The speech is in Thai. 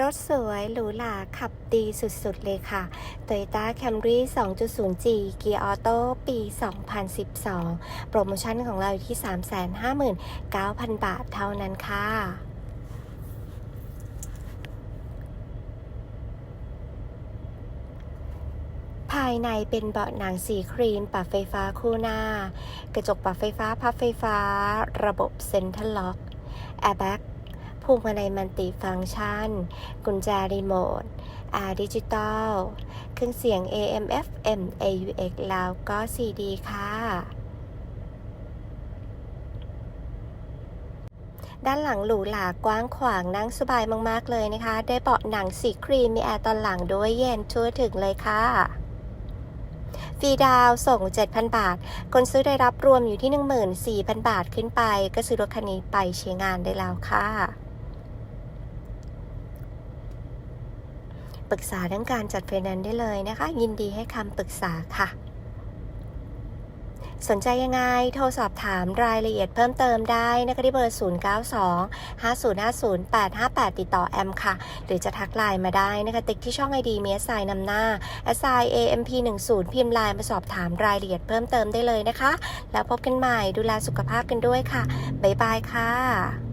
รถสวยหรูหราขับดีสุดๆเลยค่ะ Toyota Camry 2.0G เกียร์ออโต้ปี 2012 โปรโมชั่นของเราอยู่ที่ 359,000 บาทเท่านั้นค่ะภายในเป็นเบาะหนังสีครีมปรับไฟฟ้าคู่หน้า กระจกปรับไฟฟ้าพับไฟฟ้า ระบบเซ็นทรัลล็อก แอร์แบ็ก พวงมาลัยมัลติฟังก์ชัน กุญแจรีโมทแอร์ดิจิตอล เครื่องเสียง AM FM AUX แล้วก็ CD ค่ะด้านหลังหรูหรากว้างขวางนั่งสบายมาก ๆ เลยนะคะ ได้เบาะหนังสีครีมมีแอร์ตอนหลังด้วยเย็นทั่วถึงเลยค่ะ ฟรีดาวส่ง 7,000 บาท คนซื้อได้รับรวมอยู่ที่ 14,000 บาทขึ้นไป ก็ซื้อรถคันนี้ไปใช้งานได้แล้วค่ะ ปรึกษาเรื่องการจัดไฟแนนซ์ได้เลยนะคะ ยินดีให้คำปรึกษาค่ะ สนใจยังไง โทรสอบถามรายละเอียดเพิ่มเติมได้นะคะที่เบอร์ 092 5050 858 ติดต่อแอมค่ะ หรือจะทักไลน์มาได้นะคะ ติ๊กที่ช่องไอดีเมีสายนำหน้า s i amp 1 0พิมพ์ไลน์มาสอบถามรายละเอียดเพิ่มเติมได้เลยนะคะ แล้วพบกันใหม่ดูแลสุขภาพกันด้วยค่ะ บ๊ายบายค่ะ